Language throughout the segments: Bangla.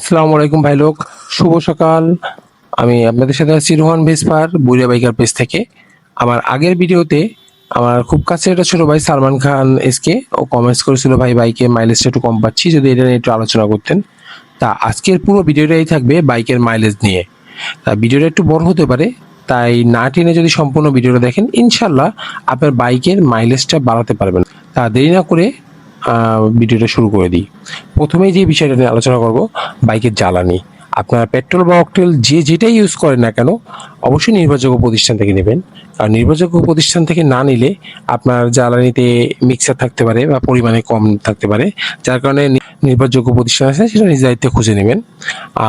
আসসালামু আলাইকুম ভাই লোক, শুভ সকাল। আমি আপনাদের সাথে আছি রোহান ভেসপার, বুড়িয়া বাইকার পেজ থেকে। আমার আগের ভিডিওতে আমার খুব কাছে একটা ছোট ভাই সালমান খান এসকে ও কমেন্টস করেছিল, ভাই বাইকে মাইলেজটা একটু কম পাচ্ছি, যদি এটা নিয়ে একটু আলোচনা করতেন। তা আজকের পুরো ভিডিওটাই থাকবে বাইকের মাইলেজ নিয়ে। তা ভিডিওটা একটু বড় হতে পারে, তাই না টেনে যদি সম্পূর্ণ ভিডিওটা দেখেন ইনশাল্লাহ আপনার বাইকের মাইলেজটা বাড়াতে পারবেন। তা দেরি না করে ভিডিওটা শুরু করে দিই। প্রথমেই যে বিষয়টা নিয়ে আলোচনা করব, বাইকের জ্বালানি। আপনার পেট্রোল বা অকটেল যে যেটাই ইউজ করেন না কেন, অবশ্যই নির্ভরযোগ্য প্রতিষ্ঠান থেকে নেবেন। আর নির্ভরযোগ্য প্রতিষ্ঠান থেকে না নিলে আপনার জ্বালানিতে মিক্সার থাকতে পারে বা পরিমাণে কম থাকতে পারে। যার কারণে নির্ভরযোগ্য প্রতিষ্ঠান আছে, সেটা নিজ দায়িত্বে খুঁজে নেবেন।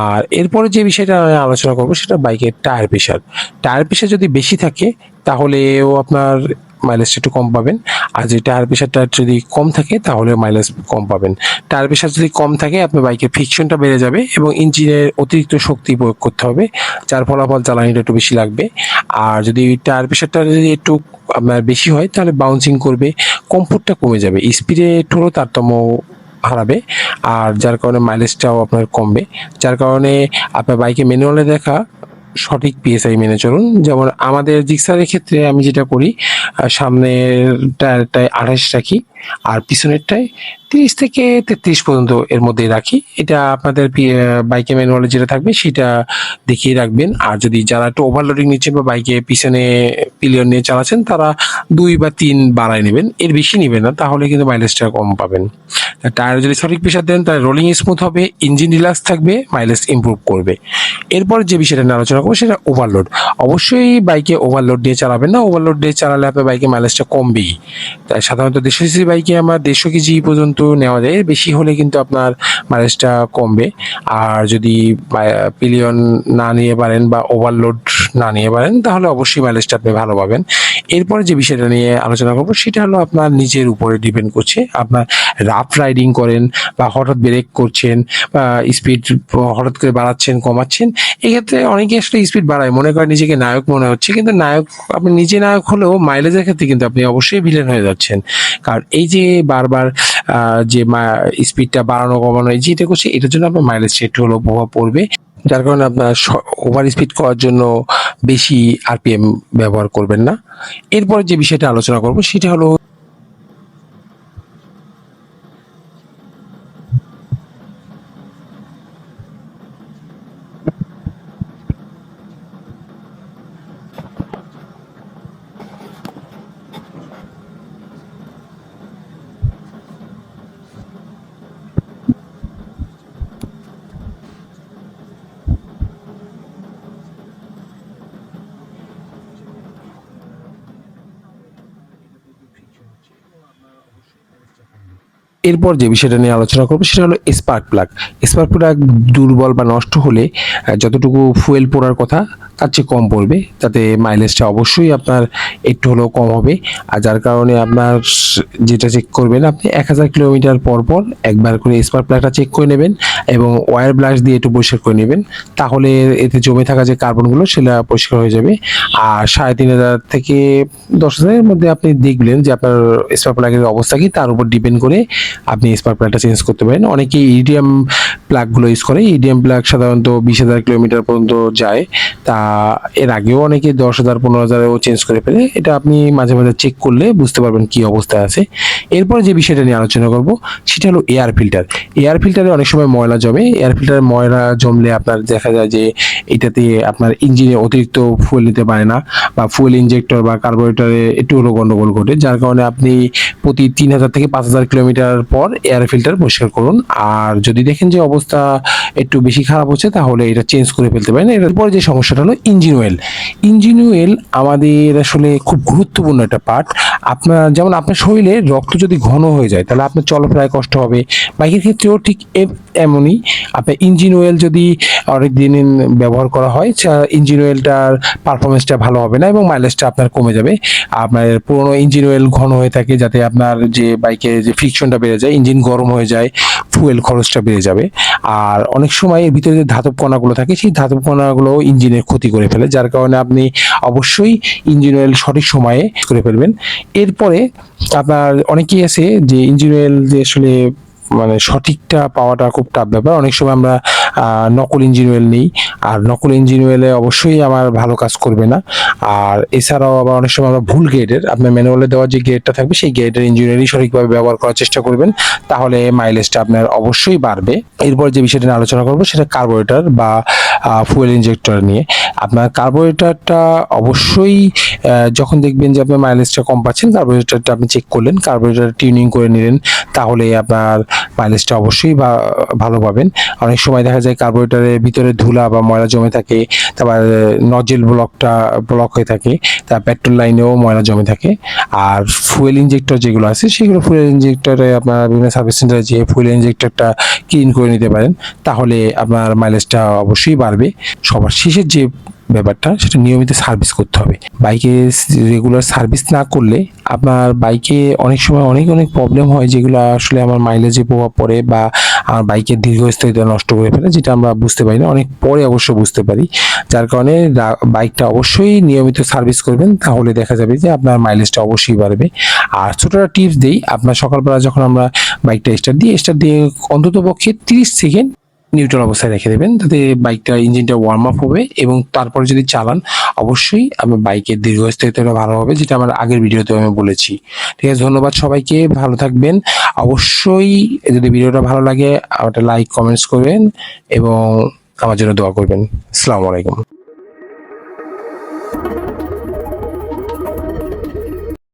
আর এরপরে যে বিষয়টা আমি আলোচনা করব, সেটা বাইকের টায়ার প্রেশার টায়ার প্রেশার যদি বেশি থাকে, তাহলেও আপনার মাইলেজটা একটু কম পাবেন। আর যে টায়ার প্রেশারটা যদি কম থাকে, তাহলে মাইলেজ কম পাবেন। টায়ার প্রেশার যদি কম থাকে, আপনার বাইকের ফ্রিকশনটা বেড়ে যাবে এবং ইঞ্জিনের অতিরিক্ত শক্তি প্রয়োগ করতে হবে, যার ফলাফল জ্বালানিটা একটু বেশি লাগবে। আর যদি টায়ার প্রেশারটা যদি একটু আপনার বেশি হয়, তাহলে বাউন্সিং করবে কমফোর্টটা কমে যাবে। স্পিডে একটু তারতম্য হারাবে। আর যার কারণে মাইলেজটাও আপনার কমবে। যার কারণে আপনার বাইকে ম্যানুয়ালে দেখা সঠিক পিএসআই মেনে চলুন। যেমন আমাদের জিক্সারের ক্ষেত্রে আমি যেটা করি সামনের টায়ারটায় আঠাশ রাখি আর পিছনেরটায় তিরিশ থেকে তেত্রিশ পর্যন্ত এর মধ্যে রাখি। এটা আপনাদের বাইকে ম্যানুয়ালে যেটা থাকবে সেটা দেখিয়ে রাখবেন। আর যদি যারা একটু ওভারলোডিং নিচ্ছেন বা বাইকে পিছনে পিলিয়ন নিয়ে চালাচ্ছেন, তারা দুই বা তিন বাড়ায় নেবেন। এর বেশি নেবেন না, তাহলে কিন্তু মাইলেজটা কম পাবেন। টায়ার যদি সঠিক প্রেশার দেন, তাহলে রোলিং স্মুথ হবে ইঞ্জিন রিল্যাক্স থাকবে মাইলেজ ইমপ্রুভ করবে। এরপর যে বিষয়টা নিয়ে আলোচনা করব, সেটা ওভারলোড অবশ্যই বাইকে ওভারলোড দিয়ে চালাবেন না। ওভারলোড দিয়ে চালালে আপনার বাইকে মাইলেজটা কমবেই। তাই সাধারণত দেড়শো সিসি বাইকে আমার দেড়শো কেজি পর্যন্ত নেওয়া যায়, বেশি হলে কিন্তু আপনার মাইলেজটা কমবে। আর যদি পিলিয়ন না নিয়ে পারেন বা ওভারলোড না নিয়ে পারেন, তাহলে অবশ্যই মাইলেজটা আপনি ভালো পাবেন। এরপরে যে বিষয়টা নিয়ে আলোচনা করব, সেটা হলো আপনার নিজের উপরে ডিপেন্ড করছে। আপনার রাফ রাইডিং করেন বা হঠাৎ ব্রেক করছেন বা স্পিড হঠাৎ করে বাড়াচ্ছেন, কমাচ্ছেন, এক্ষেত্রে অনেকে আসলে স্পিড বাড়ায়। মনে করে নিজেকে নায়ক মনে হচ্ছে, কিন্তু নায়ক, আপনি নিজে নায়ক হলেও মাইলেজের ক্ষেত্রে কিন্তু আপনি অবশ্যই ভিলেন হয়ে যাচ্ছেন। কারণ এই যে বারবার যে স্পিডটা বাড়ানো, কমানো, এই যেটা করছে, এটার জন্য আপনার মাইলেজটা একটু হলেও প্রভাব পড়বে। যার কারণে আপনার ওভার স্পিড করার জন্য বেশি আরপিএম ব্যবহার করবেন না। এরপর যে বিষয়টা আলোচনা করব সেটা হলো এরপর যে বিষয়টা নিয়ে আলোচনা করব সেটা হলো স্পার্ক প্লাগ স্পার্ক প্লাগ দুর্বল বা নষ্ট হলে যতটুকু ফুয়েল পড়ার কথা, তার চেয়ে কম পড়বে। তাতে মাইলেজটা অবশ্যই আপনার একটু হলেও কম হবে। আর যার কারণে আপনার যেটা চেক করবেন, আপনি এক হাজার কিলোমিটার পর পর একবার করে স্পার্ক প্লাগটা চেক করে নেবেন এবং ওয়ার ব্লাশ দিয়ে একটু পরিষ্কার করে নেবেন। তাহলে এতে জমে থাকা যে কার্বনগুলো সেটা পরিষ্কার হয়ে যাবে। আর সাড়ে তিন হাজার থেকে দশ হাজারের মধ্যে আপনি দেখলেন যে আপনার স্পার্ক প্লাগের অবস্থা কি, তার উপর ডিপেন্ড করে আপনি স্পার্ক প্লাগটা চেঞ্জ করতে পারেন। অনেকেই ইডিএম প্লাগগুলো ইউজ করে। ইডিএম প্লাগ সাধারণত বিশ হাজার কিলোমিটার পর্যন্ত যায়। তা এর আগেও অনেকে দশ হাজার, পনেরো হাজারেও চেঞ্জ করে ফেলে। এটা আপনি মাঝে মাঝে চেক করলে বুঝতে পারবেন কি অবস্থায় আছে। এরপরে যে বিষয়টা নিয়ে আলোচনা করব, সেটা হলো এয়ার ফিল্টার এয়ার ফিল্টারে অনেক সময় ময়লা জমে। এয়ার ফিল্টারে ময়লা জমলে আপনার দেখা যায় যে এটাতে আপনার ইঞ্জিনে অতিরিক্ত ফুয়েল নিতে পারে না বা ফুয়েল ইঞ্জেক্টর বা কার্বোরেটরে একটু হলো গন্ডগোল ঘটে। যার কারণে আপনি প্রতি তিন হাজার থেকে পাঁচ হাজার কিলোমিটার পর এয়ার ফিল্টার পরিষ্কার করুন। আর যদি দেখেন যে অবস্থা একটু বেশি খারাপ হচ্ছে, তাহলে এটা চেঞ্জ করে ফেলতে পারেন। এরপর যে সমস্যাটা হলো ইঞ্জিন অয়েল ইঞ্জিন অয়েল আমাদের আসলে খুব গুরুত্বপূর্ণ একটা পার্ট আপনার, যেমন আপনার শরীরে রক্ত যদি ঘন হয়ে যায়, তাহলে আপনার চলাফেরায় কষ্ট হবে। বাইকের ক্ষেত্রেও ঠিক এমনই। আপনার ইঞ্জিন অয়েল যদি অনেক দিন ব্যবহার করা হয় ইঞ্জিন অয়েলটার পারফরমেন্সটা ভালো হবে না এবং মাইলেজটা আপনার কমে যাবে। আপনার পুরোনো ইঞ্জিন অয়েল ঘন হয়ে থাকে, যাতে আপনার যে বাইকের যে ফ্রিকশনটা বেড়ে যায় ইঞ্জিন গরম হয়ে যায়। ফুয়েল খরচটা বেড়ে যাবে। আর অনেক সময় এর ভিতরে যে ধাতব কণাগুলো থাকে, সেই ধাতব কণাগুলো ইঞ্জিনের ক্ষতি করে ফেলে। যার কারণে আপনি অবশ্যই ইঞ্জিন অয়েল সঠিক সময়ে করে ফেলবেন। এরপরে আপনার অনেকেই আছে যে ইঞ্জিন অয়েল যে আসলে মানে সঠিকটা পাওয়াটা খুব টাফ ব্যাপার। অনেক সময় আমরা নকল ইঞ্জিন অয়েল নিই। আর নকল ইঞ্জিন অবশ্যই আমার ভালো কাজ করবে না। আর এছাড়াও আবার অনেক সময় আমরা ভুল গ্রেডের আপনার ম্যানুয়ালে দেওয়া যে গ্রেডটা থাকবে, সেই গ্রেডের ইঞ্জিনিয়ারই সঠিকভাবে ব্যবহার করার চেষ্টা করবেন। তাহলে মাইলেজটা আপনার অবশ্যই বাড়বে। এরপর যে বিষয়টা নিয়ে আলোচনা করব, সেটা কার্বোরেটার বা ফুয়েল ইঞ্জেক্টর নিয়ে। আপনার কার্বোরেটারটা অবশ্যই যখন দেখবেন যে আপনার মাইলেজটা কম পাচ্ছেন কার্বোরেটারটা আপনি চেক করলেন কার্বোরেটার টিউনিং করে নিলেন, তাহলে আপনার মাইলেজটা অবশ্যই ভা- ভালো পাবেন। অনেক সময় দেখা যায় কার্বোরেটারের ভিতরে ধুলা বা ময়লা জমে থাকে, তারপর নজেল ব্লকটা ব্লক হয়ে থাকে তার পেট্রোল লাইনেও ময়লা জমে থাকে। আর ফুয়েল ইনজেক্টর যেগুলো আছে, সেগুলো ফুয়েল ইঞ্জেক্টরে আপনার বিভিন্ন সার্ভিস সেন্টারে যেয়ে ফুয়েল ইঞ্জেক্টরটা ক্লিন করে নিতে পারেন। তাহলে আপনার মাইলেজটা অবশ্যই বাড়বে। সবার শেষের যে ব্যাপারটা, সেটা নিয়মিত সার্ভিস করতে হবে। বাইকে রেগুলার সার্ভিস না করলে আপনার বাইকে অনেক সময় অনেক অনেক প্রবলেম হয়, যেগুলো আসলে আমার মাইলেজে প্রভাব পড়ে বা আমার বাইকের দীর্ঘস্থায়িতা নষ্ট করে ফেলে, যেটা আমরা বুঝতে পারি না। অনেক পরে অবশ্য বুঝতে পারি। যার কারণে বাইকটা অবশ্যই নিয়মিত সার্ভিস করবেন, তাহলে দেখা যাবে যে আপনার মাইলেজটা অবশ্যই বাড়বে। আর ছোটোটা টিপস দিই, আপনার সকালবেলা যখন আমরা বাইকটা স্টার্ট দিই স্টার্ট দিয়ে অন্তত পক্ষে তিরিশ সেকেন্ড নিউট্রাল অবস্থায় রেখে দেবেন তাতে বাইকটা ইঞ্জিনটা ওয়ার্ম আপ হবে এবং তারপরে যদি চালান, অবশ্যই আমার বাইকের দীর্ঘস্থায়িত্বটা ভালো হবে, যেটা আমার আগের ভিডিওতে আমি বলেছি। ঠিক আছে, ধন্যবাদ সবাইকে, ভালো থাকবেন। অবশ্যই যদি ভিডিওটা ভালো লাগে, একটা লাইক কমেন্টস করবেন এবং আমার জন্য দোয়া করবেন। আসসালামু আলাইকুম।